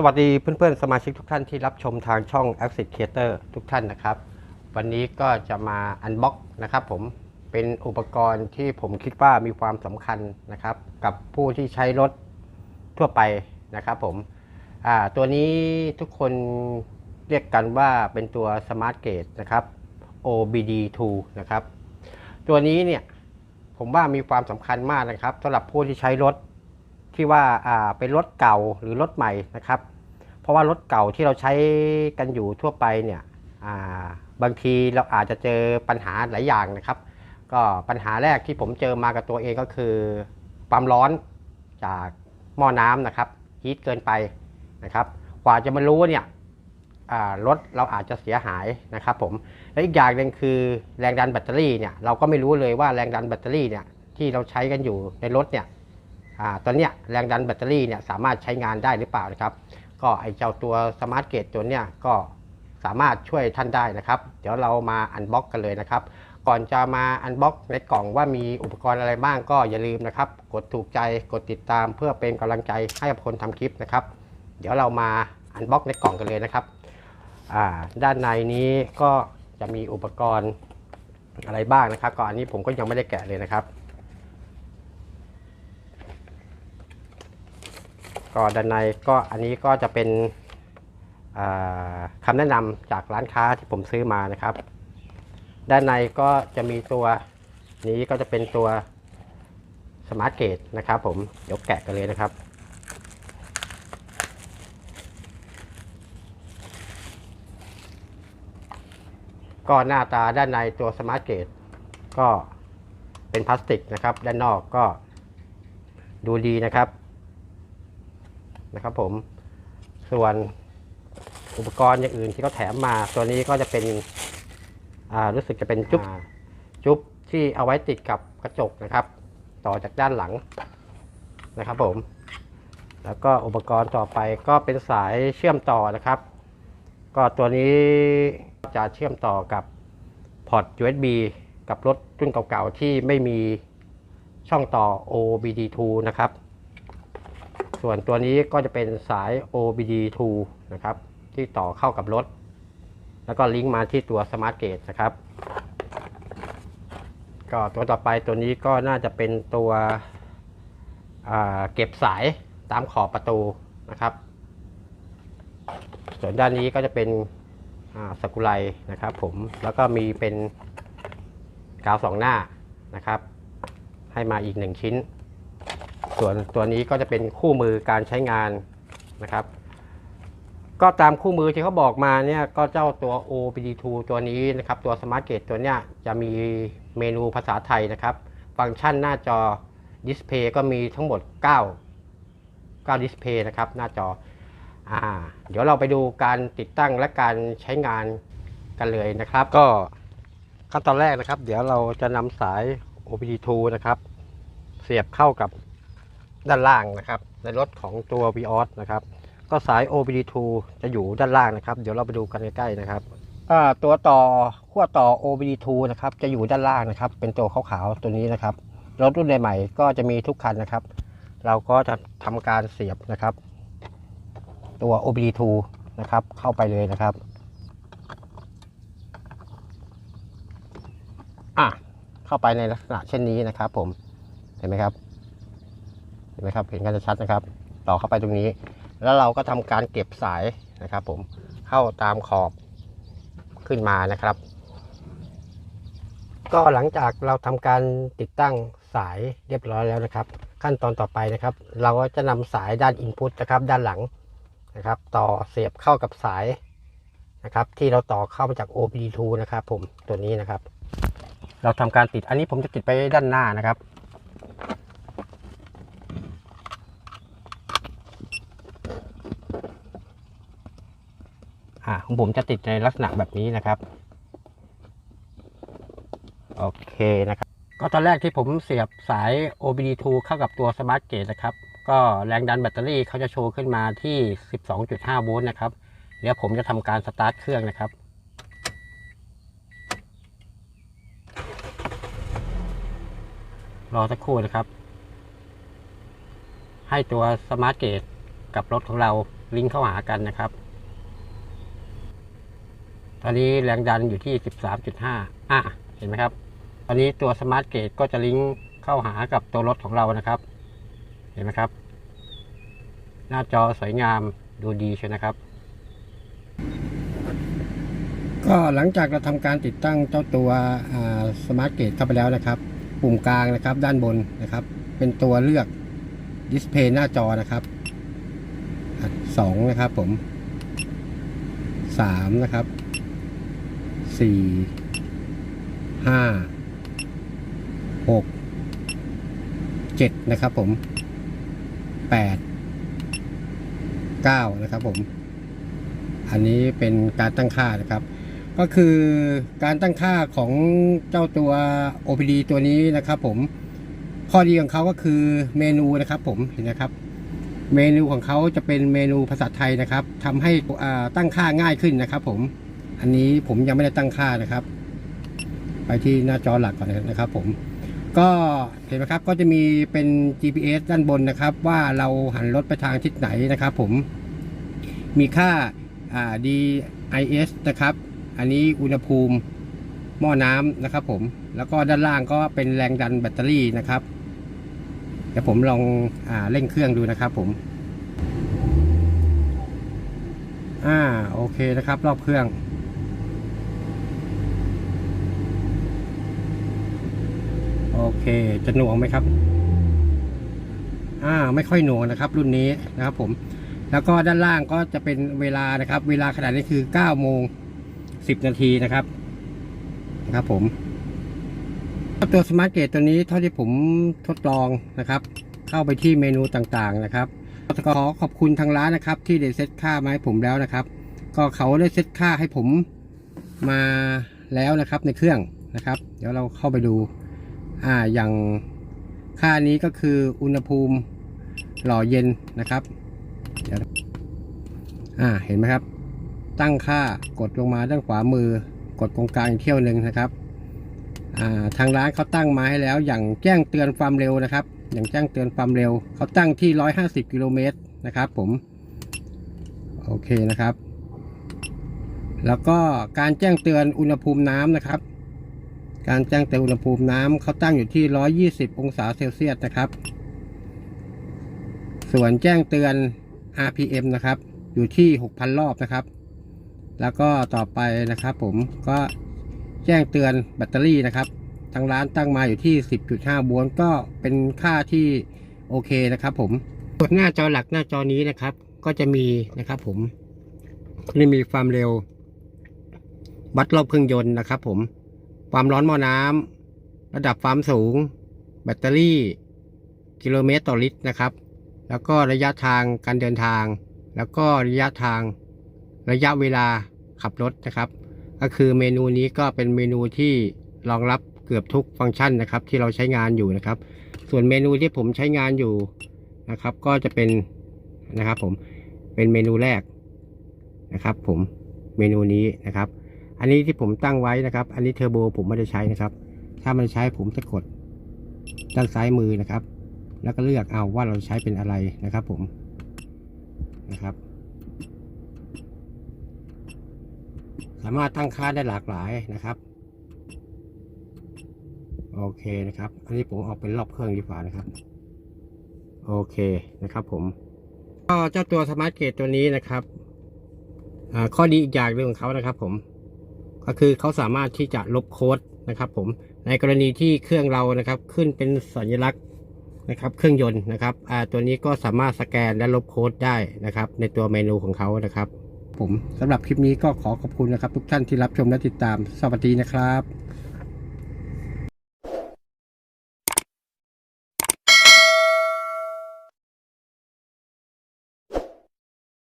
สวัสดีเพื่อนๆ สมาชิกทุกท่านที่รับชมทางช่อง Exit Creator ทุกท่านนะครับ วันนี้ก็จะมาอันบ็อกนะครับผมเป็นอุปกรณ์ที่ผมคิดว่ามีความสำคัญนะครับ กับผู้ที่ใช้รถทั่วไปนะครับผมตัวนี้ทุกคนเรียกกันว่าเป็นตัว Smart Gate นะครับ OBD2 นะครับ ตัวนี้เนี่ยผมว่ามีความสำคัญมากนะครับสำหรับผู้ที่ใช้รถ ที่ว่าอ่าเป็นรถเก่าหรือรถใหม่นะครับ เพราะว่ารถเก่าที่เราใช้กันอยู่ทั่วไปเนี่ยอ่าบางทีเราอาจจะเจอปัญหาหลายอย่างนะครับ ก็ปัญหาแรกที่ผมเจอมากับตัวเองก็คือ ความร้อนจากหม้อน้ำนะครับฮีทเกินไปนะครับกว่าจะมารู้เนี่ยรถเราอาจจะเสียหายนะครับผมและอีกอย่างหนึ่งคือแรงดันแบตเตอรี่เนี่ยเราก็ไม่รู้เลยว่าแรงดันแบตเตอรี่เนี่ยที่เราใช้กันอยู่ในรถเนี่ย ตอนนี้แรงดันแบตเตอรี่เนี่ยสามารถใช้งานได้หรือเปล่านะครับ ก็ไอเจ้าตัวสมาร์ทเกตตัวเนี้ยก็สามารถช่วยท่านได้นะครับ เดี๋ยวเรามาอันบ็อกกันเลยนะครับ ก่อนจะมาอันบ็อกในกล่องว่ามีอุปกรณ์อะไรบ้างก็อย่าลืมนะครับ กดถูกใจกดติดตามเพื่อเป็นกำลังใจให้กับคนทำคลิปนะครับ เดี๋ยวเรามาอันบ็อกในกล่องกันเลยนะครับด้านในนี้ก็จะมีอุปกรณ์อะไรบ้างนะครับ ก็อันนี้ผมก็ยังไม่ได้แกะเลยนะครับ ก็ด้านในก็อันนี้ก็จะเป็นอ่าคำแนะนำจากร้านค้าที่ผมซื้อมานะครับ ด้านในก็จะมีตัวนี้ก็จะเป็นตัวสมาร์ทเกตนะครับผมเดี๋ยวแกะกันเลยนะครับ ก็หน้าตาด้านในตัวสมาร์ทเกตก็เป็นพลาสติกนะครับ ด้านนอกก็ดูดีนะครับ นะครับผมส่วนอุปกรณ์อย่างอื่นที่เขาแถมมา ตัวนี้ก็จะเป็นอ่ารู้สึกจะเป็นจุ๊บจุ๊บที่เอาไว้ติดกับกระจกนะครับ ต่อจากด้านหลังนะครับผม แล้วก็อุปกรณ์ต่อไปก็เป็นสายเชื่อมต่อนะครับ ก็ตัวนี้จะเชื่อมต่อกับพอร์ต USB กับรถรุ่นเก่าๆที่ไม่มีช่องต่อ OBD2 นะครับ ส่วนตัวนี้ก็จะเป็นสาย OBD2 นะครับ ที่ต่อเข้ากับรถ แล้วก็ลิงก์มาที่ตัว Smart Gate นะครับ ก็ตัวต่อไปตัวนี้ก็น่าจะเป็นตัวเก็บสายตามขอบประตูนะครับ ส่วนด้านนี้ก็จะเป็นสกุไลนะครับ ผม แล้วก็มีเป็นกาวสองหน้านะครับ ให้มาอีกหนึ่งชิ้น ส่วนตัวนี้ก็จะเป็นคู่มือการใช้งานนะครับ ก็ตามคู่มือที่เขาบอกมาเนี่ยก็เจ้าตัว OBD2 ตัวนี้นะครับ ตัว Smart Gate ตัวเนี้ยจะมีเมนูภาษาไทยนะครับ ฟังก์ชันหน้าจอดิสเพย์ก็มีทั้งหมด 9 9ดิสเพย์นะครับหน้าจออ่าเดี๋ยวเราไปดูการติดตั้งและการใช้งานกันเลยนะครับ ก็ขั้นตอนแรกนะครับ เดี๋ยวเราจะนำสาย OBD2 นะครับ เสียบเข้ากับ ด้านล่างนะครับ ในรถของตัว Vios นะครับ ก็สาย OBD2 จะอยู่ด้านล่างนะครับ เดี๋ยวเราไปดูกันใกล้ๆนะครับตัวต่อขั้วต่อ OBD2 นะครับ จะอยู่ด้านล่างนะครับ เป็นตัวขาวๆตัวนี้นะครับ รถรุ่นใหม่ๆก็จะมีทุกคันนะครับ เราก็จะทำการเสียบนะครับ ตัว OBD2 นะครับ เข้าไปเลยนะครับอะเข้าไปในลักษณะเช่นนี้นะครับ ผม เห็นไหมครับ ห็นไหมครับเห็นกันชัดนะครับ ต่อเข้าไปตรงนี้ แล้วเราก็ทำการเก็บสายนะครับ ผมเข้าตามขอบขึ้นมานะครับ ก็หลังจากเราทำการติดตั้งสายเรียบร้อยแล้วนะครับ ขั้นตอนต่อไปนะครับ เราก็จะนำสายด้าน Input นะครับ ด้านหลังนะครับ ต่อเสียบเข้ากับสายนะครับ ที่เราต่อเข้ามาจาก OBD2 นะครับ ผมตัวนี้นะครับ เราทำการติดอันนี้ผมจะติดไปด้านหน้านะครับ อ่าของผมจะติดในลักษณะแบบนี้นะครับโอเคนะครับ ก็ตอนแรกที่ผมเสียบสาย OBD2 เข้ากับตัว Smart Gate นะครับ ก็แรงดันแบตเตอรี่เขาจะโชว์ขึ้นมาที่ 12.5 โวลต์นะครับ เดี๋ยวผมจะทำการสตาร์ทเครื่องนะครับรอสักครู่นะครับ ให้ตัว Smart Gate กับรถของเราลิงก์เข้าหากันนะครับ อนนี้แรงดันอยู่ที่ 13.5 อะ เห็นไหมครับ ตอนนี้ตัวสมาร์ทเกจก็จะลิงก์เข้าหากับตัวรถของเรานะครับ เห็นไหมครับ หน้าจอสวยงามดูดีใช่นะครับ ก็หลังจากเราทำการติดตั้งเจ้าตัวสมาร์ทเกจเข้าไปแล้วนะครับ ปุ่มกลางนะครับ ด้านบนนะครับ เป็นตัวเลือกดิสเพย์หน้าจอนะครับอะสองนะครับผมสามนะครับ สี่ห้าหกเจ็ดนะครับผมแปดเก้านะครับผม อันนี้เป็นการตั้งค่านะครับ ก็คือการตั้งค่าของเจ้าตัว OPD ตัวนี้นะครับผมข้อดีของเขาก็คือเมนูนะครับผมเห็นนะครับ เมนูของเขาจะเป็นเมนูภาษาไทยนะครับทำให้ตั้งค่าง่ายขึ้นนะครับผม อันนี้ผมยังไม่ได้ตั้งค่านะครับ ไปที่หน้าจอหลักก่อนนะครับผมก็เห็นไหมครับก็จะมีเป็น GPS ด้านบนนะครับ ว่าเราหันรถไปทางทิศไหนนะครับ ผมมีค่าา DIS นะครับ อันนี้อุณหภูมิหม้อน้ำนะครับ ผมแล้วก็ด้านล่างก็เป็นแรงดันแบตเตอรี่นะครับเดี๋ยวผมลองอเร่งเครื่องดูนะครับ ผมอ่าโอเคนะครับ รอบเครื่อง โอเค จะหน่วงไหมครับ อ่า ไม่ค่อยหน่วงนะครับ รุ่นนี้นะครับ ผม แล้วก็ด้านล่างก็จะเป็นเวลานะครับ เวลาขนาดนี้คือ9โมง10นาทีนะครับ นะครับ ผม ตัวสมาร์ทเกตตัวนี้เท่าที่ผมทดลองนะครับ เข้าไปที่เมนูต่างๆนะครับขอขอบคุณทางร้านนะครับ ที่ได้เซตค่ามาให้ผมแล้วนะครับ ก็เขาได้เซตค่าให้ผมมาแล้วนะครับในเครื่องนะครับ เดี๋ยวเราเข้าไปดู อ่าอย่างค่านี้ก็คืออุณหภูมิหล่อเย็นนะครับอ่าเห็นไหมครับ ตั้งค่ากดลงมาด้านขวามือ กดตรงกลางอีกเที่ยวหนึ่งนะครับอ่าทางร้านเขาตั้งมาให้แล้ว อย่างแจ้งเตือนความเร็วนะครับ อย่างแจ้งเตือนความเร็วเขาตั้งที่ 150 กิโลเมตรนะครับผมโอเคนะครับ แล้วก็การแจ้งเตือนอุณหภูมิน้ำนะครับ การแจ้งเตือนอุณหภูมิน้ำเขาตั้งอยู่ที่ 120 องศาเซลเซียสนะครับ ส่วนแจ้งเตือน RPM นะครับ อยู่ที่ 6,000 รอบนะครับ แล้วก็ต่อไปนะครับ ผมก็แจ้งเตือนแบตเตอรี่นะครับ ทางร้านตั้งมาอยู่ที่ 10.5โวลต์ก็เป็นค่าที่โอเคนะครับ ผมส่วนหน้าจอหลักหน้าจอนี้นะครับ ก็จะมีนะครับผมนี่มีความเร็ววัดรอบเครื่องยนต์นะครับผม ความร้อนหม้อน้ำระดับความสูง แบตเตอรี่ กิโลเมตรต่อลิตรนะครับ แล้วก็ระยะทางการเดินทาง แล้วก็ระยะทางระยะเวลาขับรถนะครับ ก็คือเมนูนี้ก็เป็นเมนูที่รองรับเกือบทุกฟังก์ชันนะครับ ที่เราใช้งานอยู่นะครับ ส่วนเมนูที่ผมใช้งานอยู่นะครับ ก็จะเป็นนะครับผมเป็นเมนูแรกนะครับ ผมเมนูนี้นะครับ อันนี้ที่ผมตั้งไว้นะครับ อันนี้เทอร์โบผมไม่ได้ใช้นะครับ ถ้ามันใช้ผมจะกดด้านซ้ายมือนะครับ แล้วก็เลือกเอาว่าเราใช้เป็นอะไรนะครับ ผมนะครับ สามารถตั้งค่าได้หลากหลายนะครับ โอเคนะครับ อันนี้ผมเอาเป็นรอบเครื่องดีกว่านะครับ โอเคนะครับ ผมก็เจ้าตัวสมาร์ทเกตตัวนี้นะครับอ่าข้อดีอีกอย่างหนึ่งของเขานะครับ ผม ก็คือเขาสามารถที่จะลบโค้ดนะครับผมในกรณีที่เครื่องเรานะครับขึ้นเป็นสัญลักษณ์นะครับเครื่องยนต์นะครับตัวนี้ก็สามารถสแกนและลบโค้ดได้นะครับในตัวเมนูของเขานะครับ ผมสำหรับคลิปนี้ก็ขอขอบคุณนะครับ ทุกท่านที่รับชมและติดตาม สวัสดีนะครับ